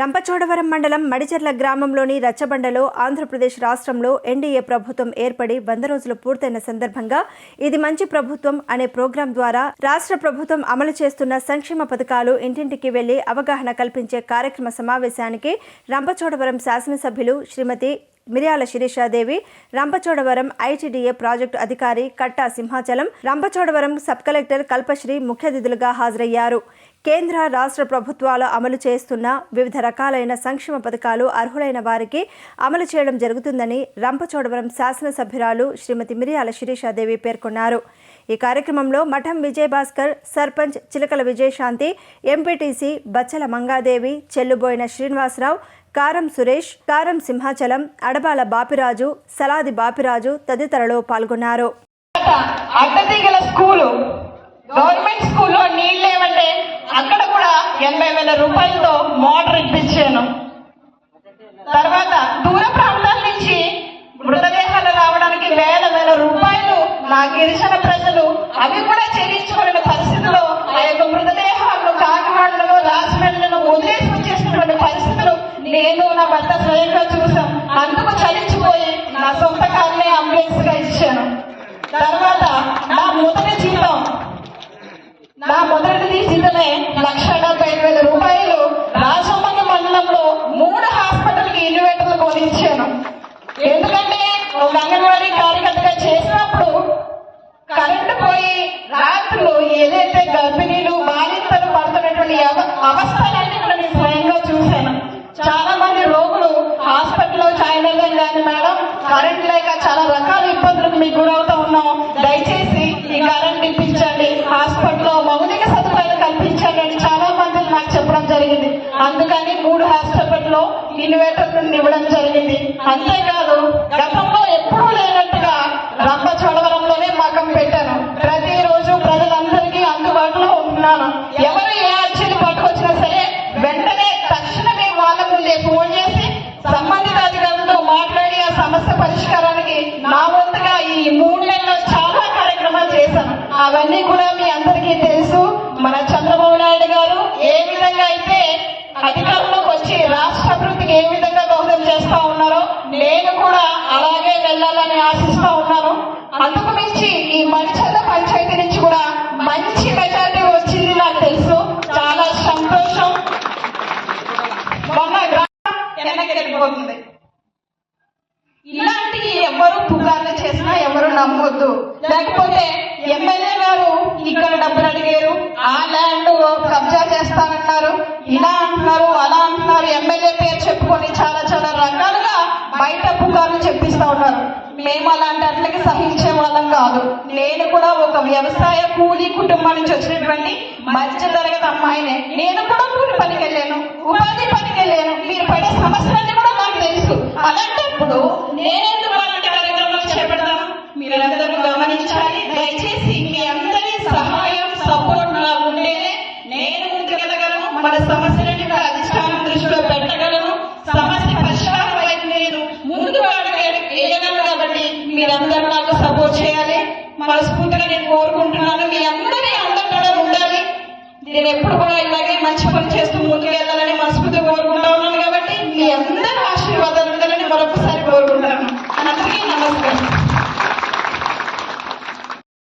రంపచోడవరం మండలం మడిచెర్ల గ్రామంలోని రచ్చబండలో ఆంధ్రప్రదేశ్ రాష్ట్రంలో ఎన్డీఏ ప్రభుత్వం ఏర్పడి వంద రోజులు పూర్తయిన సందర్భంగా ఇది మంచి ప్రభుత్వం అనే ప్రోగ్రాం ద్వారా రాష్ట్ర ప్రభుత్వం అమలు చేస్తున్న సంక్షేమ పథకాలు ఇంటింటికి వెళ్ళి అవగాహన కల్పించే కార్యక్రమ సమావేశానికి రంపచోడవరం శాసనసభ్యులు శ్రీమతి మిర్యాల శిరీషాదేవి రంపచోడవరం ఐటీడీఏ ప్రాజెక్టు అధికారి కట్టా సింహాచలం రంపచోడవరం సబ్ కలెక్టర్ కల్పశ్రీ ముఖ్య అతిథులుగా హాజరయ్యారు. కేంద్ర రాష్ట్ర ప్రభుత్వాలు అమలు చేస్తున్న వివిధ రకాలైన సంక్షేమ పథకాలు అర్హులైన వారికి అమలు చేయడం జరుగుతుందని రంపచోడవరం శాసనసభ్యురాలు శ్రీమతి మిరియాల శిరీషాదేవి పేర్కొన్నారు. ఈ కార్యక్రమంలో మఠం విజయభాస్కర్ సర్పంచ్ చిలకల విజయశాంతి ఎంపీటీసీ బచ్చల మంగాదేవి చెల్లుబోయిన శ్రీనివాసరావు కారం సురేష్ కారం సింహాచలం అడబాల బాపిరాజు సలాది బాపిరాజు తదితరులు పాల్గొన్నారు. అడ్డతీగల స్కూలు గవర్నమెంట్ స్కూల్లో నీళ్ళు లేవంటే అక్కడ కూడా ఎనభై వేల రూపాయలతో మోటార్ ఇప్పించాను. తర్వాత దూర ప్రాంతాల నుంచి మృతదేహాలు రావడానికి వేల వేల రూపాయలు నా గిరిజన ప్రజలు అవి కూడా చెల్లించుకునే పరిస్థితిలో ఆ యొక్క మృతదేహాలను కాకినాడలో రాజమండ్రిలో వదిలేసి తర్వాత నా మొదటి జీతం నా మొదటి జీతమే లక్ష డెబ్బై ఐదు వేల రూపాయలు రాజమండ్రి మండలంలో మూడు హాస్పిటల్కి ఇన్వేటర్లు కొనిచ్చాను. ఎందుకంటే ఒక అంగన్వాడీ కార్యకర్తగా చేసినప్పుడు కరెంటు పోయి రాత్రులు ఏదైతే గర్భిణీలు బాలింతలు పడుతున్నటువంటి అవస్థలన్నీ కూడా నేను స్వయంగా చూశాను. చాలా మంది రోగులు హాస్పిటల్లో జాయిన్ అయ్యాం కానీ మేడం కరెంట్ లేక చాలా రకాల ఇబ్బందులకు మీకు గురవుతాం ఉన్నాం. దయచేసి ఈ కరెంట్ ఇప్పించండి హాస్పిటల్లో మౌలిక సదుపాయాలు కల్పించండి అని చాలా మంది నాకు చెప్పడం జరిగింది. అందుకని మూడు హాస్పిటల్లో ఇన్వర్టర్లను ఇవ్వడం జరిగింది. అంతేకాదు గతంలో ఎప్పుడూ లేనట్టుగా రంపచోడవరంలోనే మకం పెట్టాను. ప్రతిరోజు ప్రజలందరికీ అందుబాటులో ఉంటున్నాను. ఎవరు ఏ అర్జీలు పట్టుకొచ్చినా సరే వెంటనే తక్షణమే వాళ్ళ ముందే ఫోన్ చేసి సంబంధిత అధికారులతో మాట్లాడి ఆ సమస్య పరిష్కారానికి నా వంతుగా ఈ మూడు నెలలో చాలా కార్యక్రమాలు చేశాం. అవన్నీ కూడా మీ అందరికీ తెలుసు. మన చంద్రబాబు నాయుడు గారు ఏ విధంగా అయితే అధికారంలోకి వచ్చి రాష్ట్ర అభివృద్ధికి ఏ విధంగా దోహదం చేస్తా ఉన్నారో నేను కూడా అలాగే వెళ్ళాలని ఆశిస్తా ఉన్నాను. అందుకు మించి ఈ మంచల పంచాయతీ నుంచి కూడా మంచి మెజార్టీ వచ్చింది నాకు తెలుసు. చాలా సంతోషం. మొన్న గ్రామం వెనక్కి వెళ్ళిపోతుంది ఇలాంటి ఎవరు పుకార్లు చేసినా ఎవరు నమ్మొద్దు. లేకపోతే ఎమ్మెల్యే గారు ఇక్కడ డబ్బులు అడిగారు ఆ ల్యాండ్ కబ్జా చేస్తానన్నారు ఇలా అంటున్నారు అలా అంటున్నారు ఎమ్మెల్యే పేరు చెప్పుకొని చాలా చాలా రకాలుగా బయట పుకార్లు చెప్పిస్తా ఉన్నారు. మేము అలాంటి అట్లకి సహించే వాళ్ళం కాదు. నేను కూడా ఒక వ్యవసాయ కూలీ కుటుంబం నుంచి వచ్చినటువంటి మధ్య తరగతి అమ్మాయినే. నేను కూడా కూలి పనికి వెళ్ళాను ఉపాధి పనికి వెళ్ళాను. మనస్ఫూర్తిగా నేను కోరుకుంటున్నాను. మీ అందరి అందరూ ఉండాలి. నేను ఎప్పుడు కూడా ఇలాగే మంచి పని చేస్తూ ముందుకు వెళ్ళాలని మనస్ఫూర్తిగా కోరుకుంటా